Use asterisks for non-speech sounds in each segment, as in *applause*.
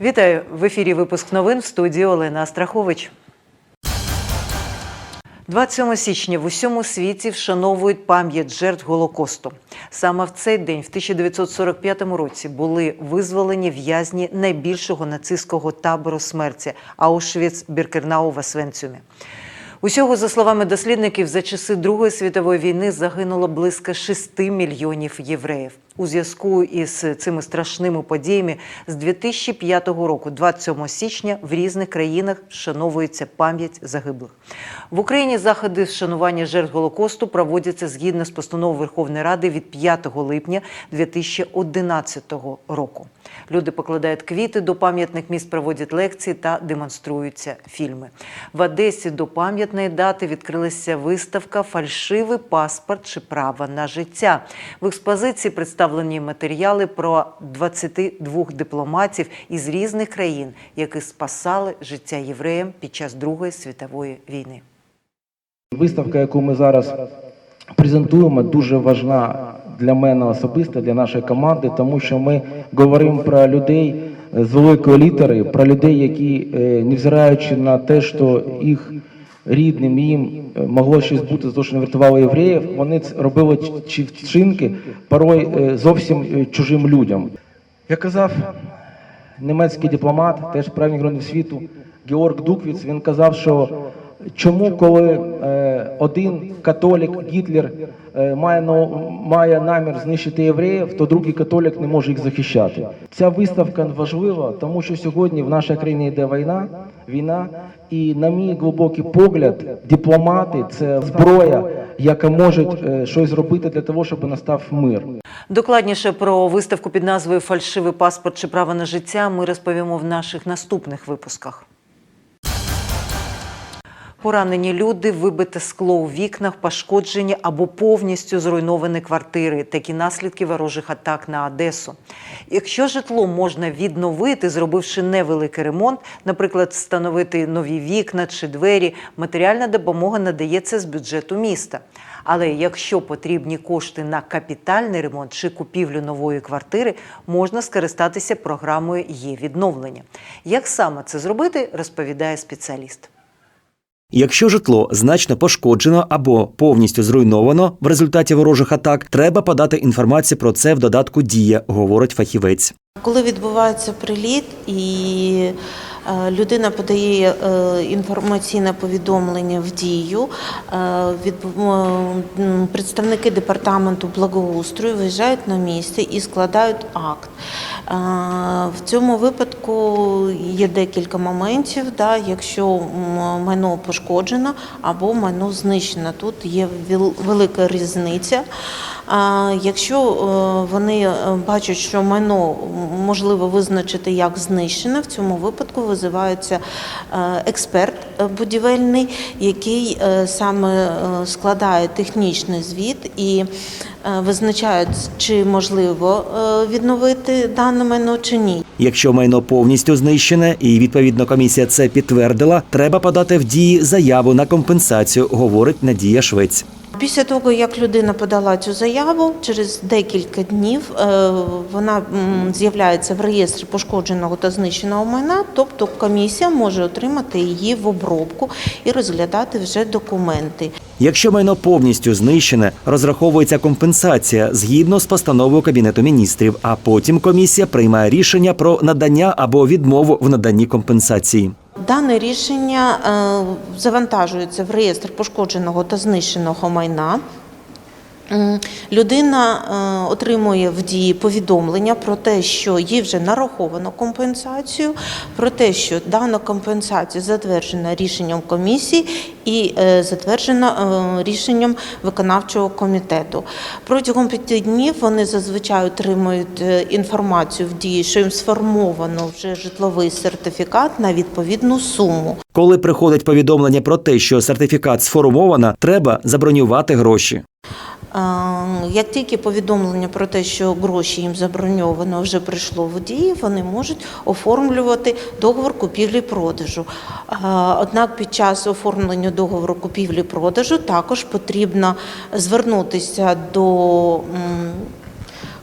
Вітаю в ефірі. Випуск новин в студії Олена Астрахович. 27 січня в усьому світі вшановують пам'ять жертв Голокосту. Саме в цей день, в 1945 році, були визволені в'язні найбільшого нацистського табору смерті Аушвіц-Біркернау в Освенцюмі. Усього, за словами дослідників, за часи Другої світової війни загинуло близько 6 мільйонів євреїв. У зв'язку із цими страшними подіями з 2005 року, 27 січня, в різних країнах вшановується пам'ять загиблих. В Україні заходи з вшанування жертв Голокосту проводяться згідно з постановою Верховної Ради від 5 липня 2011 року. Люди покладають квіти до пам'ятних місць, проводять лекції та демонструються фільми. В Одесі до пам'ятної дати відкрилася виставка Фальшивий паспорт чи право на життя. В експозиції представлені матеріали про 22 дипломатів із різних країн, які спасали життя євреям під час Другої світової війни. Виставка, яку ми зараз презентуємо, дуже важна для мене особисто, для нашої команди, тому що ми говоримо про людей з великої літери, про людей, які, е, невзираючи на те, що їх рідним їм е, могло щось бути за те, що не врятували євреїв, вони робили чи вчинки порой е, зовсім е, чужим людям. Я казав, німецький дипломат, теж правильний громадянин світу, Георг Дуквіц, він казав, що чому, коли один католік Гітлер має, має намір знищити євреїв, то другий католік не може їх захищати. Ця виставка важлива, тому що сьогодні в нашій країні йде війна, війна, і на мій глибокий погляд, дипломати це зброя, яка може е, щось зробити для того, щоб настав мир. Докладніше про виставку під назвою Фальшивий паспорт чи право на життя ми розповімо в наших наступних випусках. Поранені люди, вибите скло у вікнах, пошкоджені або повністю зруйновані квартири. Такі наслідки ворожих атак на Одесу. Якщо житло можна відновити, зробивши невеликий ремонт, наприклад, встановити нові вікна чи двері, матеріальна допомога надається з бюджету міста. Але якщо потрібні кошти на капітальний ремонт чи купівлю нової квартири, можна скористатися програмою є відновлення. Як саме це зробити, розповідає спеціаліст. Якщо житло значно пошкоджено або повністю зруйновано в результаті ворожих атак, треба подати інформацію про це в додатку Дія, говорить фахівець. Коли відбувається приліт і людина подає е, інформаційне повідомлення в дію, е, представники департаменту благоустрою виїжджають на місце і складають акт. Е, В цьому випадку є декілька моментів, да, якщо майно пошкоджено або майно знищено. Тут є вел- велика різниця. А Якщо е, вони е, бачать, що майно можливо визначити як знищене, в цьому випадку визивається е, експерт будівельний, який саме складає технічний звіт і визначає, чи можливо відновити дане майно чи ні. Якщо майно повністю знищене і відповідно комісія це підтвердила, треба подати в дії заяву на компенсацію, говорить Надія Швець. Після того, як людина подала цю заяву, через декілька днів е, вона з'являється в реєстрі пошкодженого та знищеного майна, тобто комісія може отримати її в обробку і розглядати вже документи. Якщо майно повністю знищене, розраховується компенсація згідно з постановою Кабінету міністрів, а потім комісія приймає рішення про надання або відмову в наданні компенсації. Дане рішення е, завантажується в реєстр пошкодженого та знищеного майна. Людина е, отримує в дії повідомлення про те, що їй вже нараховано компенсацію, про те, що дана компенсація затверджена рішенням комісії і е, затверджена е, рішенням виконавчого комітету. Протягом п'яти днів вони зазвичай отримують інформацію в дії, що їм сформовано вже житловий сертифікат на відповідну суму. Коли приходить повідомлення про те, що сертифікат сформовано, треба забронювати гроші. Як тільки повідомлення про те, що гроші їм заброньовано, вже прийшло в дії, вони можуть оформлювати договор купівлі-продажу. Однак під час оформлення договору купівлі-продажу також потрібно звернутися до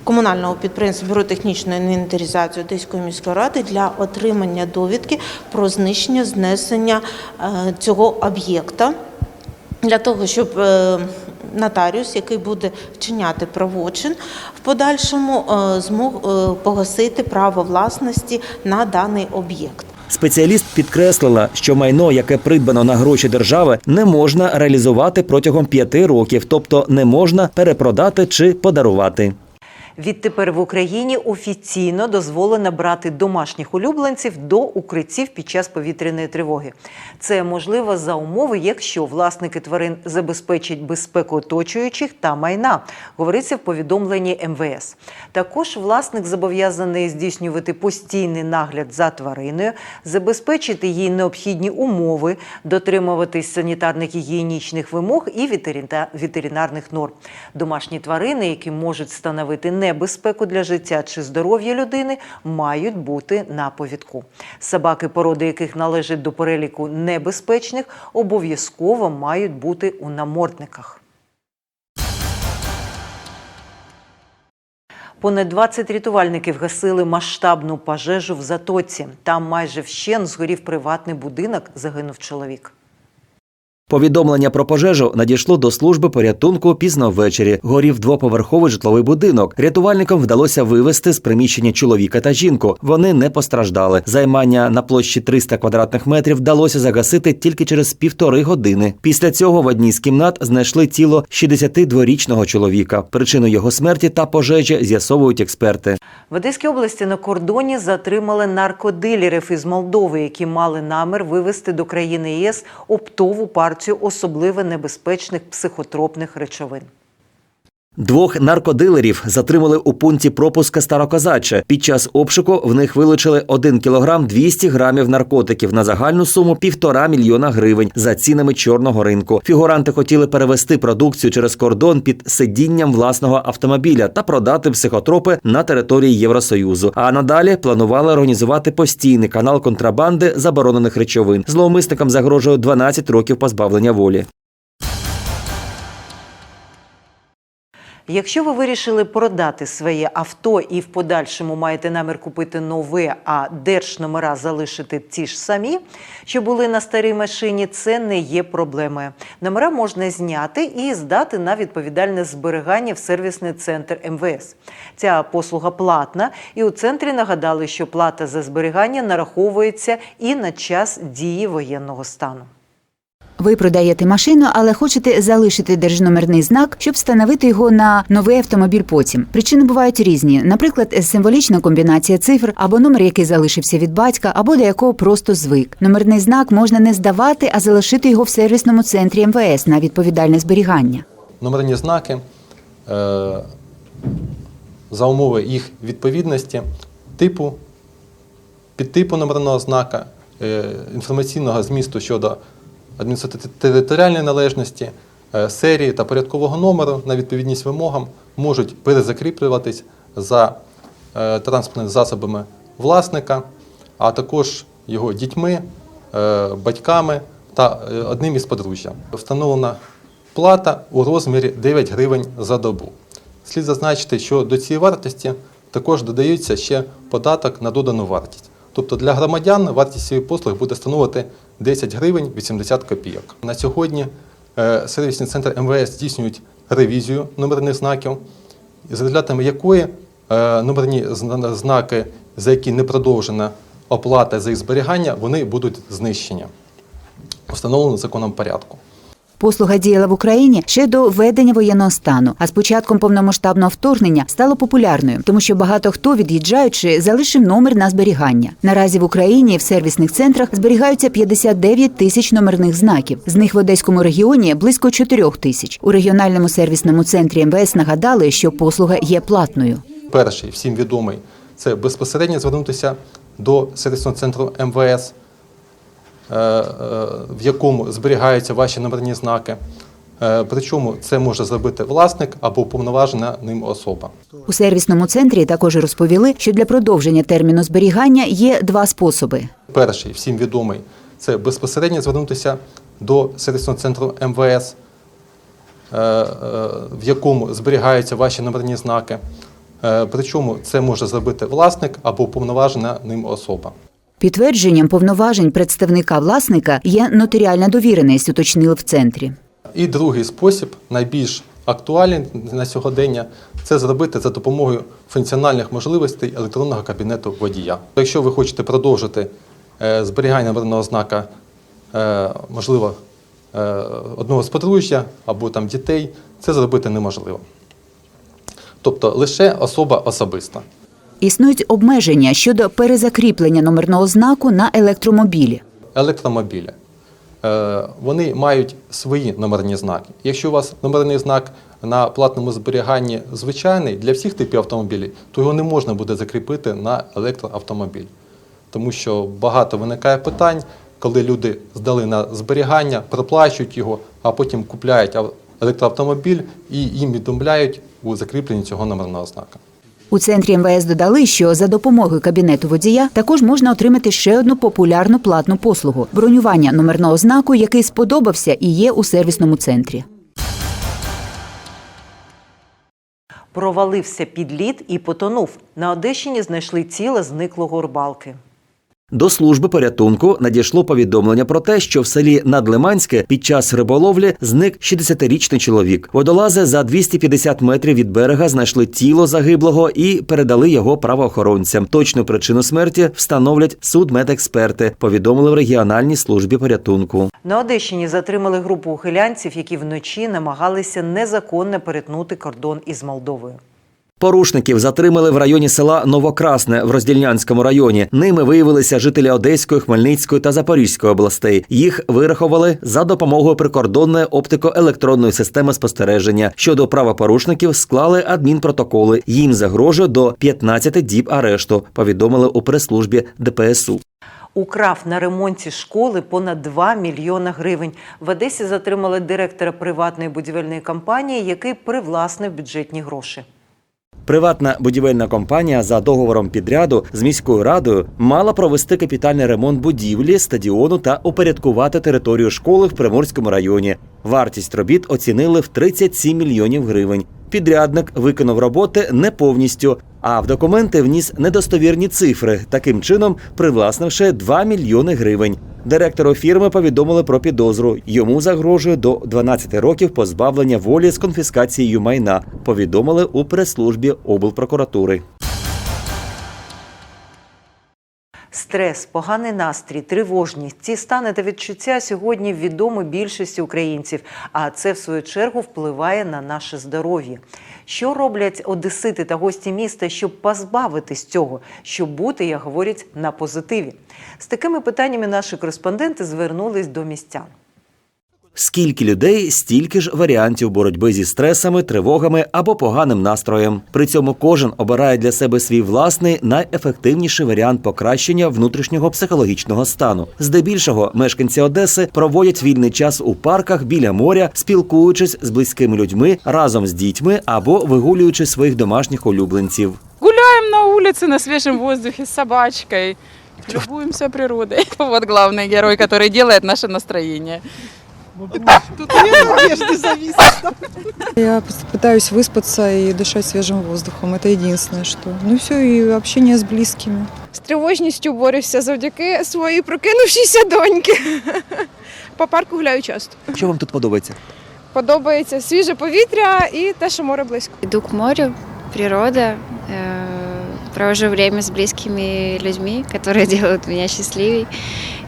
комунального підприємства Бюро технічної інвентаризації Одеської міської ради для отримання довідки про знищення знесення е, цього об'єкта для того, щоб е, нотаріус, який буде вчиняти правочин, в подальшому е, змог е, погасити право власності на даний об'єкт. Спеціаліст підкреслила, що майно, яке придбано на гроші держави, не можна реалізувати протягом п'яти років, тобто не можна перепродати чи подарувати. Відтепер в Україні офіційно дозволено брати домашніх улюбленців до укриттів під час повітряної тривоги. Це можливо за умови, якщо власники тварин забезпечать безпеку оточуючих та майна, говориться в повідомленні МВС. Також власник зобов'язаний здійснювати постійний нагляд за твариною, забезпечити їй необхідні умови, дотримуватись санітарних гігієнічних вимог і ветерина- ветеринарних норм. Домашні тварини, які можуть становити небезпеку для життя чи здоров'я людини, мають бути на повідку. Собаки, породи яких належать до переліку небезпечних, обов'язково мають бути у намордниках. Понад 20 рятувальників гасили масштабну пожежу в Затоці. Там майже вщен згорів приватний будинок, загинув чоловік. Повідомлення про пожежу надійшло до служби порятунку пізно ввечері. Горів двоповерховий житловий будинок. Рятувальникам вдалося вивезти з приміщення чоловіка та жінку. Вони не постраждали. Займання на площі 300 квадратних метрів вдалося загасити тільки через півтори години. Після цього в одній з кімнат знайшли тіло 62-річного чоловіка. Причину його смерті та пожежі з'ясовують експерти. В Одеській області на кордоні затримали наркодилерів із Молдови, які мали намір вивезти до країни ЄС оптову партію особливо небезпечних психотропних речовин. Двох наркодилерів затримали у пункті пропуска Старокозаче. Під час обшуку в них вилучили 1 кілограм 200 грамів наркотиків на загальну суму півтора мільйона гривень за цінами чорного ринку. Фігуранти хотіли перевести продукцію через кордон під сидінням власного автомобіля та продати психотропи на території Євросоюзу. А надалі планували організувати постійний канал контрабанди заборонених речовин. Зловмисникам загрожує 12 років позбавлення волі. Якщо ви вирішили продати своє авто і в подальшому маєте намір купити нове, а держномера залишити ті ж самі, що були на старій машині, це не є проблемою. Номера можна зняти і здати на відповідальне зберігання в сервісний центр МВС. Ця послуга платна, і у центрі нагадали, що плата за зберігання нараховується і на час дії воєнного стану. Ви продаєте машину, але хочете залишити держномерний знак, щоб встановити його на новий автомобіль потім. Причини бувають різні, наприклад, символічна комбінація цифр або номер, який залишився від батька, або до якого просто звик. Номерний знак можна не здавати, а залишити його в сервісному центрі МВС на відповідальне зберігання. номерні знаки е, за умови їх відповідності, типу, підтипу номерного знака, е, інформаційного змісту щодо адміністративно-територіальної належності, е, серії та порядкового номеру на відповідність вимогам можуть перезакріплюватись за е, транспортними засобами власника, а також його дітьми, е, батьками та одним із подружжя. Встановлена плата у розмірі 9 гривень за добу. Слід зазначити, що до цієї вартості також додається ще податок на додану вартість. Тобто для громадян вартість цієї послуги буде становити 10 гривень 80 копійок. На сьогодні е, сервісні центри МВС здійснюють ревізію номерних знаків, з результатами якої е, номерні знаки, за які не продовжена оплата за їх зберігання, вони будуть знищені встановлено законом порядку. Послуга діяла в Україні ще до введення воєнного стану, а з початком повномасштабного вторгнення стало популярною, тому що багато хто від'їжджаючи залишив номер на зберігання. Наразі в Україні в сервісних центрах зберігаються 59 тисяч номерних знаків. З них в одеському регіоні близько 4 тисяч. У регіональному сервісному центрі МВС нагадали, що послуга є платною. Перший, всім відомий, це безпосередньо звернутися до сервісного центру МВС, в якому зберігаються ваші номерні знаки. Е, Причому це може зробити власник або уповноважена ним особа. У сервісному центрі також розповіли, що для продовження терміну зберігання є два способи. Перший, всім відомий, це безпосередньо звернутися до сервісного центру МВС, е, е, в якому зберігаються ваші номерні знаки. Е, Причому це може зробити власник або уповноважена ним особа. Підтвердженням повноважень представника власника є нотаріальна довіреність, уточнили в центрі. І другий спосіб, найбільш актуальний на сьогодення, це зробити за допомогою функціональних можливостей електронного кабінету водія. Якщо ви хочете продовжити е, зберігання номерного знака, е, можливо, е, одного з подружжя або там дітей, це зробити неможливо. Тобто лише особа особиста. Існують обмеження щодо перезакріплення номерного знаку на електромобілі. електромобілі. Е, Вони мають свої номерні знаки. Якщо у вас номерний знак на платному зберіганні звичайний для всіх типів автомобілів, то його не можна буде закріпити на електроавтомобіль. Тому що багато виникає питань, коли люди здали на зберігання, проплачують його, а потім купляють електроавтомобіль і їм відмовляють у закріпленні цього номерного знака. У центрі МВС додали, що за допомогою кабінету водія також можна отримати ще одну популярну платну послугу бронювання номерного знаку, який сподобався і є у сервісному центрі. Провалився під лід і потонув. На Одещині знайшли тіло зниклого рибалки. До служби порятунку надійшло повідомлення про те, що в селі Надлиманське під час риболовлі зник 60-річний чоловік. Водолази за 250 метрів від берега знайшли тіло загиблого і передали його правоохоронцям. Точну причину смерті встановлять судмедексперти. Повідомили в регіональній службі порятунку. На Одещині затримали групу ухилянців, які вночі намагалися незаконно перетнути кордон із Молдовою. Порушників затримали в районі села Новокрасне в Роздільнянському районі. Ними виявилися жителі Одеської, Хмельницької та Запорізької областей. Їх вирахували за допомогою прикордонної оптико-електронної системи спостереження. Щодо правопорушників склали адмінпротоколи. Їм загрожує до 15 діб арешту. Повідомили у прес-службі ДПСУ. Украв на ремонті школи понад 2 мільйона гривень. В Одесі затримали директора приватної будівельної компанії, який привласнив бюджетні гроші. Приватна будівельна компанія за договором підряду з міською радою мала провести капітальний ремонт будівлі, стадіону та упорядкувати територію школи в Приморському районі. Вартість робіт оцінили в 37 мільйонів гривень. Підрядник виконав роботи не повністю, а в документи вніс недостовірні цифри, таким чином привласнивши 2 мільйони гривень. Директору фірми повідомили про підозру. Йому загрожує до 12 років позбавлення волі з конфіскацією майна. Повідомили у прес-службі облпрокуратури. Стрес, поганий настрій, тривожність ці стани та відчуття сьогодні відомі більшості українців, а це в свою чергу впливає на наше здоров'я. Що роблять одесити та гості міста, щоб позбавитись цього, щоб бути, як говорять, на позитиві? З такими питаннями наші кореспонденти звернулись до містян. Скільки людей, стільки ж варіантів боротьби зі стресами, тривогами або поганим настроєм. При цьому кожен обирає для себе свій власний найефективніший варіант покращення внутрішнього психологічного стану. Здебільшого мешканці Одеси проводять вільний час у парках біля моря, спілкуючись з близькими людьми разом з дітьми або вигулюючи своїх домашніх улюбленців. Гуляем на улице на свежем воздухе с собачкой. Любуемся природой. Вот *laughs* главный герой, который делает наше настроение. Я пос- пытаюсь выспаться и дышать свежим воздухом. Это единственное, что. Ну все, и общение с близкими. з тривожністю борюся завдяки своїй прокинувшійся доньки. *laughs* По парку гуляю часто. Що вам тут подобається? Подобається свіже повітря і те, що море близько. Иду к морю, природа, э, провожу время с близкими людьми, которые *laughs* делают меня счастливей.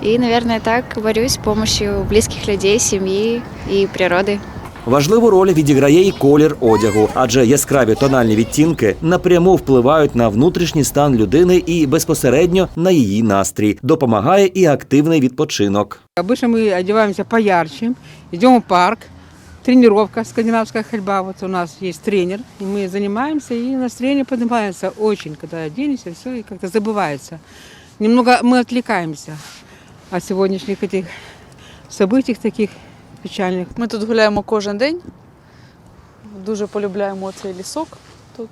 И, наверное, так борюсь с помощью близких людей, семьи и природы. Важливу роль відіграє і колір одягу, адже яскраві тональні відтінки напряму впливають на внутрішній стан людини і безпосередньо на її настрій. Допомагає і активний відпочинок. Обычно мы одеваемся поярче, идем в парк, тренировка, скандинавская ходьба. Вот у нас есть тренер, и мы занимаемся, и настроение поднимается очень, когда оденешься, все, и как-то забывается. Немного мы отвлекаемся от сегодняшних этих событий таких печальных. Ми тут гуляємо кожен день. Дуже полюбляємо цей лісок тут.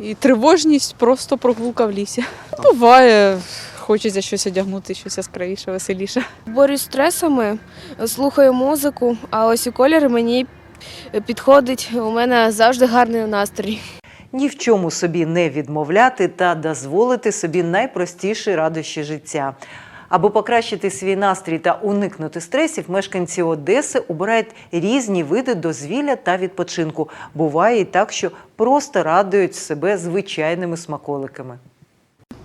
І тривожність просто прогулка в лісі. Буває, хочеться щось одягнути, щось яскравіше, веселіше. Борюсь з стресами, слухаю музику, а ось у колір мені підходить. У мене завжди гарний настрій. ні в чому собі не відмовляти та дозволити собі найпростіші радощі життя. Аби покращити свій настрій та уникнути стресів, мешканці Одеси обирають різні види дозвілля та відпочинку. Буває і так, що просто радують себе звичайними смаколиками.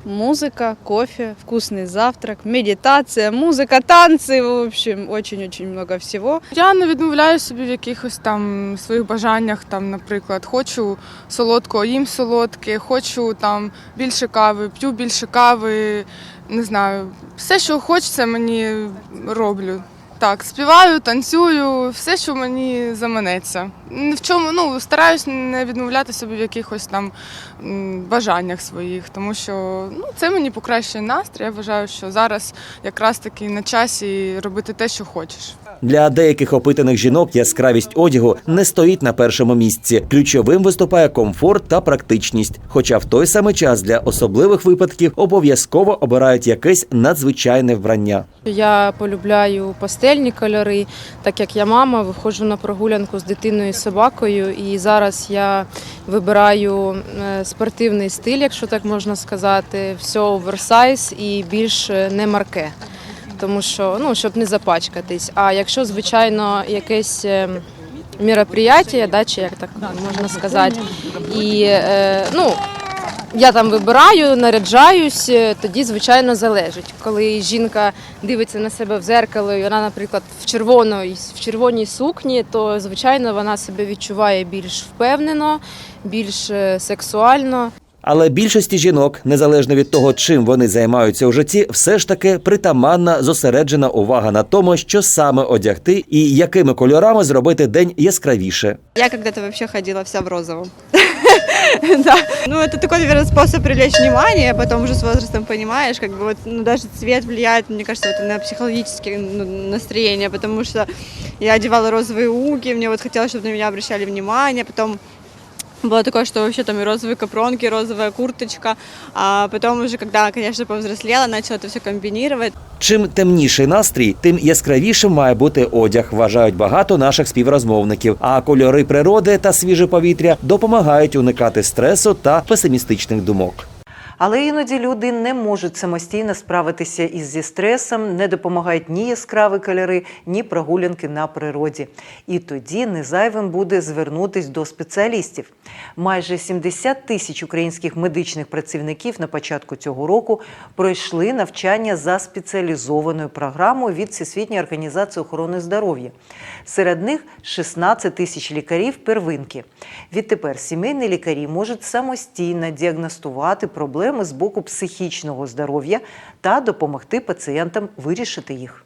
Музыка, кофе, вкусный завтрак, медитация, музыка, танцы, в общем, очень-очень много всего. Я не відмовляю собі в якихось там своїх бажаннях. Там, наприклад, хочу солодкого, їм солодке, хочу там більше кави, п'ю більше кави. Не знаю, все, що хочеться, мені роблю. Так, співаю, танцюю, все, що мені заманеться. Ні в чому, ну, стараюсь не відмовляти собі в якихось там бажаннях своїх, тому що ну, це мені покращує настрій. Я вважаю, що зараз якраз таки на часі робити те, що хочеш. Для деяких опитаних жінок яскравість одягу не стоїть на першому місці. Ключовим виступає комфорт та практичність. Хоча в той самий час для особливих випадків обов'язково обирають якесь надзвичайне вбрання. Я полюбляю пастельні кольори, так як я мама, виходжу на прогулянку з дитиною і собакою, і зараз я вибираю е, спортивний стиль, якщо так можна сказати, все оверсайз і більш е, не марке. Тому що ну щоб не запачкатись. А якщо звичайно якесь е, мероприятие, да, чи як так можна сказати, і е, ну я там вибираю, наряджаюсь, е, тоді, звичайно, залежить. Коли жінка дивиться на себе в зеркало, і вона, наприклад, в червоній, в червоній сукні, то звичайно вона себе відчуває більш впевнено, більш сексуально. Але більшості жінок, незалежно від того, чим вони займаються у житті, все ж таки притаманна зосереджена увага на тому, що саме одягти і якими кольорами зробити день яскравіше. Я когда-то вообще ходила вся в розовом. *laughs* Да. Ну, это такой, наверное, способ привлечь внимание, а потом уже с возрастом понимаешь, как бы вот, ну, даже цвет влияет, мне кажется, вот на психологическое ну, настроение, потому что я одевала розовые уги, мне вот хотелось, чтобы на меня обращали внимание, потом было такое, что вообще там и розовые капронки, и розовая курточка, а потом уже, когда, конечно, повзрослела, начала это все комбинировать, Чим темніший настрій, тим яскравішим має бути одяг, вважають багато наших співрозмовників. А кольори природи та свіже повітря допомагають уникати стресу та песимістичних думок. Але іноді люди не можуть самостійно справитися із зі стресом, не допомагають ні яскраві кольори, ні прогулянки на природі. І тоді не зайвим буде звернутись до спеціалістів. Майже 70 тисяч українських медичних працівників на початку цього року пройшли навчання за спеціалізованою програмою від Всесвітньої організації охорони здоров'я. Серед них 16 тисяч лікарів первинки. Відтепер сімейні лікарі можуть самостійно діагностувати проблеми з боку психічного здоров'я та допомогти пацієнтам вирішити їх.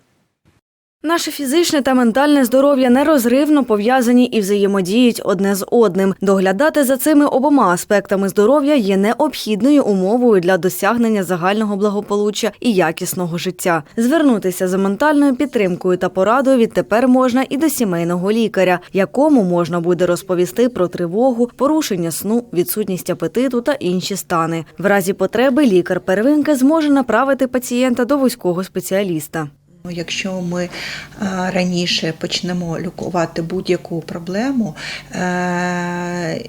Наше фізичне та ментальне здоров'я нерозривно пов'язані і взаємодіють одне з одним. Доглядати за цими обома аспектами здоров'я є необхідною умовою для досягнення загального благополуччя і якісного життя. Звернутися за ментальною підтримкою та порадою відтепер можна і до сімейного лікаря, якому можна буде розповісти про тривогу, порушення сну, відсутність апетиту та інші стани. В разі потреби лікар первинки зможе направити пацієнта до вузького спеціаліста. Якщо ми е, раніше почнемо лікувати будь-яку проблему е,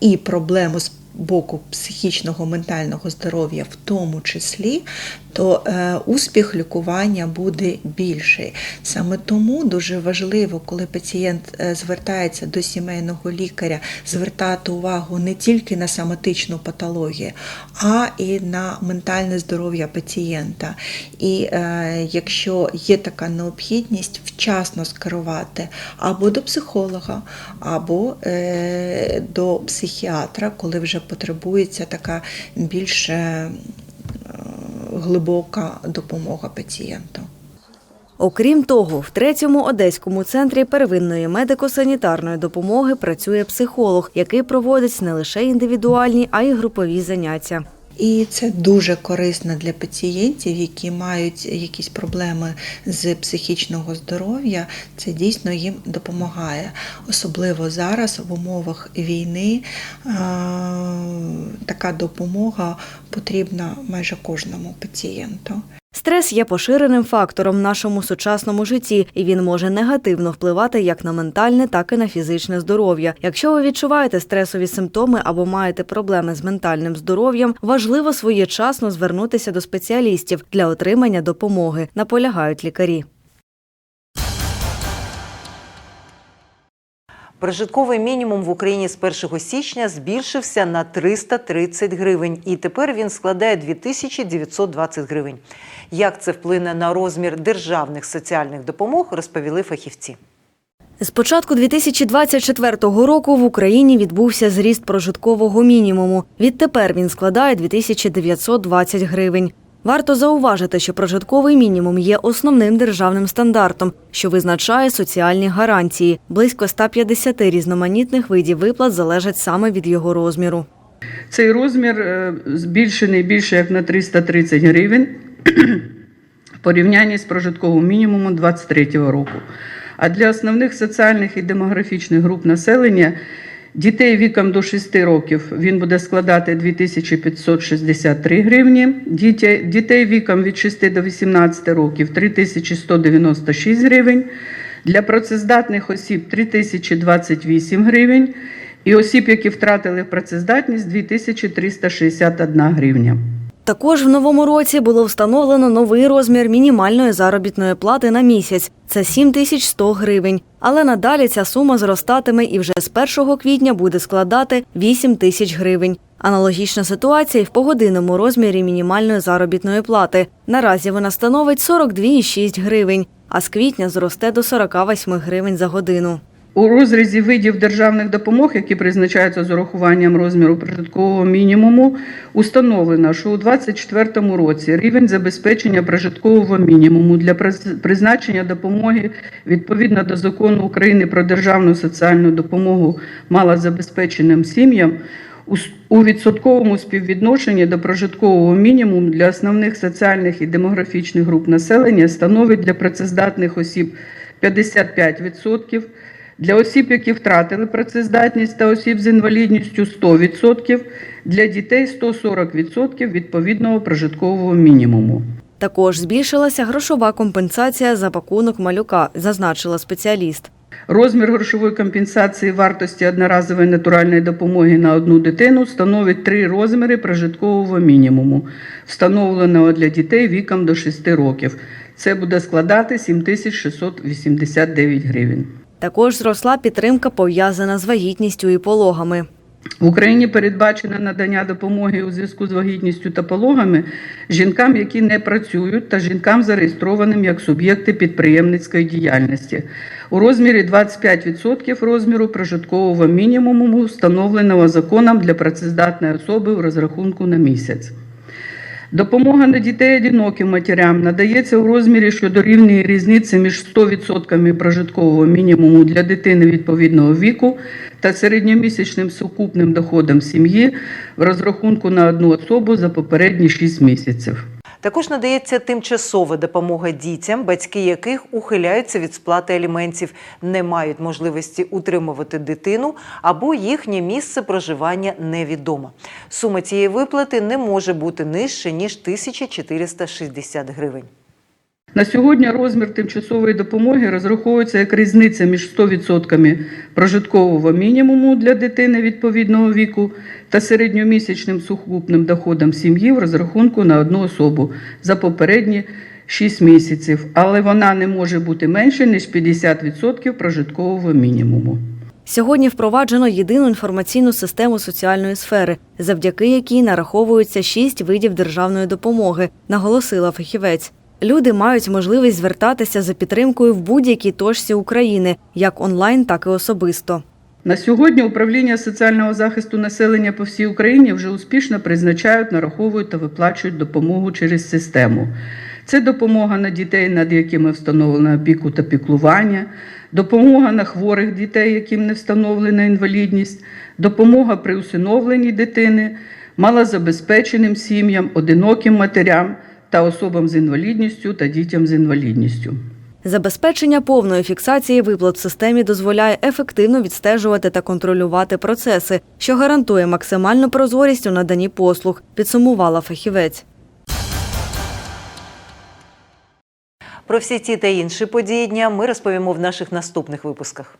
і проблему з боку психічного ментального здоров'я в тому числі, то е, успіх лікування буде більший. Саме тому дуже важливо, коли пацієнт е, звертається до сімейного лікаря, звертати увагу не тільки на соматичну патологію, а і на ментальне здоров'я пацієнта. І е, якщо є така необхідність, вчасно скерувати або до психолога, або до психіатра, коли вже потребується така більш е, глибока допомога пацієнту. Окрім того, в третьому одеському центрі первинної медико-санітарної допомоги працює психолог, який проводить не лише індивідуальні, а й групові заняття. І це дуже корисно для пацієнтів, які мають якісь проблеми з психічного здоров'я. Це дійсно їм допомагає. Особливо зараз в умовах війни е, така допомога потрібна майже кожному пацієнту. Стрес є поширеним фактором в нашому сучасному житті, і він може негативно впливати як на ментальне, так і на фізичне здоров'я. Якщо ви відчуваєте стресові симптоми або маєте проблеми з ментальним здоров'ям, важливо своєчасно звернутися до спеціалістів для отримання допомоги, наполягають лікарі. Прожитковий мінімум в Україні з 1 січня збільшився на 330 гривень, і тепер він складає 2920 гривень. Як це вплине на розмір державних соціальних допомог, розповіли фахівці. З початку 2024 року в Україні відбувся зріст прожиткового мінімуму. Відтепер він складає 2920 гривень. Варто зауважити, що прожитковий мінімум є основним державним стандартом, що визначає соціальні гарантії. Близько 150 різноманітних видів виплат залежать саме від його розміру. Цей розмір е, збільшений більше як на 330 гривень в порівнянні з прожитковим мінімумом 2023 року. А для основних соціальних і демографічних груп населення дітей віком до 6 років він буде складати 2563 гривні, дітей, віком від 6 до 18 років 3196 гривень, для працездатних осіб 3028 гривень. І осіб, які втратили працездатність 2361 гривня. Також в новому році було встановлено новий розмір мінімальної заробітної плати на місяць це 7100 гривень. Але надалі ця сума зростатиме і вже з 1 квітня буде складати 8 тисяч гривень. Аналогічна ситуація і в погодинному розмірі мінімальної заробітної плати. Наразі вона становить 42,6 гривень, а з квітня зросте до 48 гривень за годину. У розрізі видів державних допомог, які призначаються з урахуванням розміру прожиткового мінімуму, установлено, що у 2024 році рівень забезпечення прожиткового мінімуму для призначення допомоги відповідно до закону України про державну соціальну допомогу малозабезпеченим сім'ям у відсотковому співвідношенні до прожиткового мінімуму для основних соціальних і демографічних груп населення становить для працездатних осіб 55%, для осіб, які втратили працездатність та осіб з інвалідністю 100%, для дітей 140% відповідного прожиткового мінімуму. Також збільшилася грошова компенсація за пакунок малюка, зазначила спеціаліст. Розмір грошової компенсації вартості одноразової натуральної допомоги на одну дитину становить три розміри прожиткового мінімуму, встановленого для дітей віком до 6 років. Це буде складати 7689 гривень. Також зросла підтримка пов'язана з вагітністю і пологами. В Україні передбачено надання допомоги у зв'язку з вагітністю та пологами жінкам, які не працюють, та жінкам, зареєстрованим як суб'єкти підприємницької діяльності. У розмірі 25% розміру прожиткового мінімуму, встановленого законом для працездатної особи у розрахунку на місяць. Допомога на дітей одиноким матерям надається у розмірі, що дорівнює різниці між 100% прожиткового мінімуму для дитини відповідного віку та середньомісячним сукупним доходом сім'ї в розрахунку на одну особу за попередні 6 місяців. Також надається тимчасова допомога дітям, батьки яких ухиляються від сплати аліментів, не мають можливості утримувати дитину або їхнє місце проживання невідомо. Сума цієї виплати не може бути нижче ніж 1460 гривень. На сьогодні розмір тимчасової допомоги розраховується як різниця між 100% прожиткового мінімуму для дитини відповідного віку та середньомісячним сукупним доходом сім'ї в розрахунку на одну особу за попередні 6 місяців, але вона не може бути менше ніж 50% прожиткового мінімуму. Сьогодні впроваджено єдину інформаційну систему соціальної сфери, завдяки якій нараховуються шість видів державної допомоги, наголосила фахівець. Люди мають можливість звертатися за підтримкою в будь-якій точці України, як онлайн, так і особисто. На сьогодні управління соціального захисту населення по всій Україні вже успішно призначають, нараховують та виплачують допомогу через систему. Це допомога на дітей, над якими встановлено опіку та піклування, допомога на хворих дітей, яким не встановлена інвалідність, допомога при усиновленні дитини, малозабезпеченим сім'ям, одиноким матерям та особам з інвалідністю та дітям з інвалідністю. Забезпечення повної фіксації виплат в системі дозволяє ефективно відстежувати та контролювати процеси, що гарантує максимальну прозорість у наданні послуг, підсумувала фахівець. Про всі ті та інші події дня ми розповімо в наших наступних випусках.